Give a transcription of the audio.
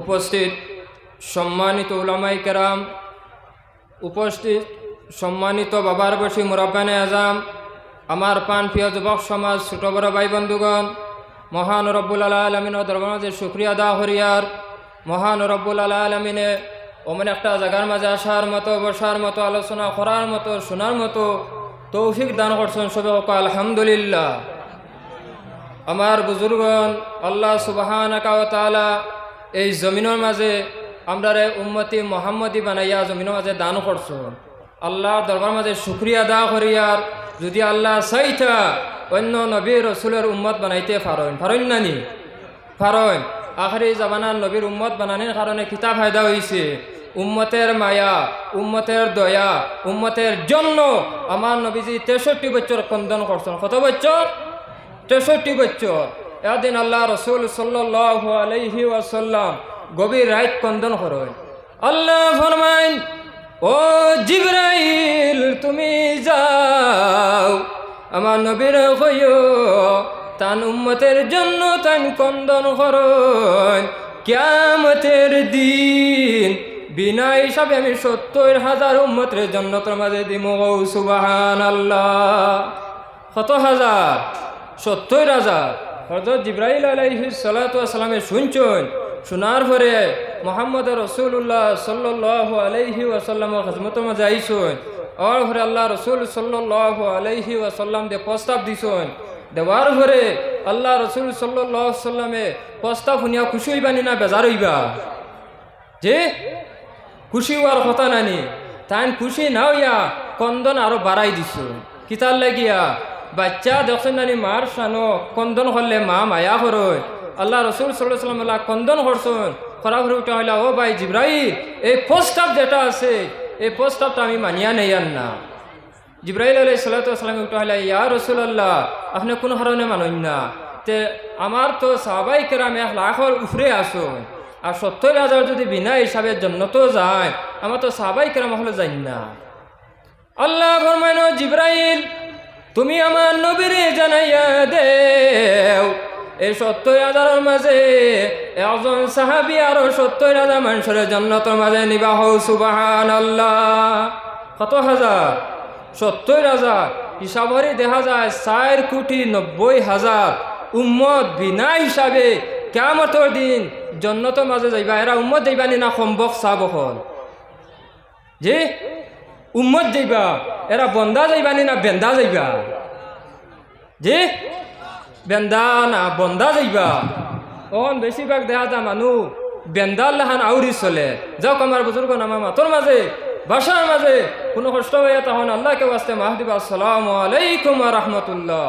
উপস্থিত সম্মানিত উলামাই কেরাম, উপস্থিত সম্মানিত বাবার বসি মুরব্বানে আজাম আমার পান প্রিয় যুবক সমাজ, ছোট বড় ভাই বন্ধুগণ, মহান রব্বুল আল্লাহ আলমিনের দরবার মাঝে শুক্রিয়া দা হরিয়ার মহান রব্বুল আল্লাহ আলমিনে ওমন একটা জায়গার মাঝে আসার মতো, বসার মতো, আলোচনা করার মতো, শোনার মতো তৌফিক দান করছেন সবে আলহামদুলিল্লাহ। আমার বুজুর্গন আল্লাহ সুবাহান তালা এই জমিনের মাঝে আমরা উম্মতি মোহাম্মদী বানাইয়া জমিনের মাঝে দান করছ আল্লাহর দরবার মাঝে শুক্রিয়া দা করিয়ার যদি আল্লাহ চাইতা অন্য নবীর রসুলের উম্মত বানাইতে পারেন পারেন নানি পারেন আখরি জামানার নবীর উম্মত বানানোর কারণে কিতাব ফায়দা হয়েছে উম্মতের মায়া উম্মতের দয়া উম্মতের জন্য আমার নবীজি তেষট্টি বছর কন্দন করছেন কত বছর তেষট্টি বছর এদিন আল্লাহ রসুল সাল্লাহ আলহি ওয়াসাল্লাম গভীর রাত কন্দন করেন। আল্লাহ ফরমাইন, ও জিব্রাইল, তুমি যাও। আমার নবীর কইও তান উম্মতের জন্য তান কন্দন করন। ক্যামতের দিন বিনা হিসাবে আমি সত্তর হাজার উম্মতের জন্য মাঝে দিম সুবাহান আল্লাহ কত হাজার? সত্তর হাজার। হজরত জিব্রাহিল আলাইহি সালাতামে শুনছেন, শোনার পরে মোহাম্মদ রসুল্লাহ সাল্লাহ আলাইহি ওয়াসাল্লাম হজমত আইসন, আর পরে আল্লাহ রসুল সাল্লাহ আলাইহি ওয়াসাল্লাম দিয়ে প্রস্তাব দিছেন দেওয়ার পরে আল্লাহ রসুল সাল্লাহ সাল্লামে প্রস্তাব শুনিয়া খুশি হইবানি না বেজার হইবা? যে খুশি হওয়ার কথা নানি তাই খুশি না হইয়া কন্দন আরও বাড়াই দিছ কিতার লাগিয়া? বাচ্চা দেখছেন নানি মার সানো কন্দন করলে মা মায়া করয় আল্লাহ রসুল সাল্লাহ সাল্লাম কন্দন করছেন করা করে উঠা হইলা ও ভাই জিব্রাহিম এই প্রস্তাব যেটা আছে, এই প্রস্তাবটা আমি মানিয়া নেই আর না জিব্রাহিল আলাই সাল্লাম উঠা হইলা ইয়া রসুল আল্লাহ আপনি কোন কারণে মানন না। তে আমার তো সাহাবাই কেরাম লাখর উফরে আসুন আর সত্তর হাজার যদি বিনা হিসাবে জন্নত যায় আমার তো সাহাবাই কেরাম হলে যাই না। আল্লাহ ফরমাইন জিব্রাইল তুমি আমার নবীরে জানাইয়া দেও। এই সত্তর হাজারের মাঝে একজন সাহাবি আরও সত্তর হাজার মানুষের জন্নতর মাঝে নিবাহ সুবাহান আল্লাহ কত হাজার? সত্তর হাজার। হিসাবরে দেখা যায় চার কোটি নব্বই হাজার উম্মত বিনা হিসাবে কেমতর দিন জন্নতর মাঝে যাইবা। এরা উম্মত যাইবানি না সম্ভব চাব হল যে উম্মত যাইবা। এরা বন্দা যাইবানি না বেন্দা যাইবা? জি? বেন্দা না বন্দা যাইবা? অন বেশিরভাগ দেখা যা মানুষ বেন্দার লাহান আউরি চলে। যাওক আমার বুজুর্গ নামা মাতর মাঝে বাসার মাঝে কোনো কষ্ট হয়ে তখন আল্লাহকে আসতে মাহদিবা আসসালামু আলাইকুম রহমতুল্লাহ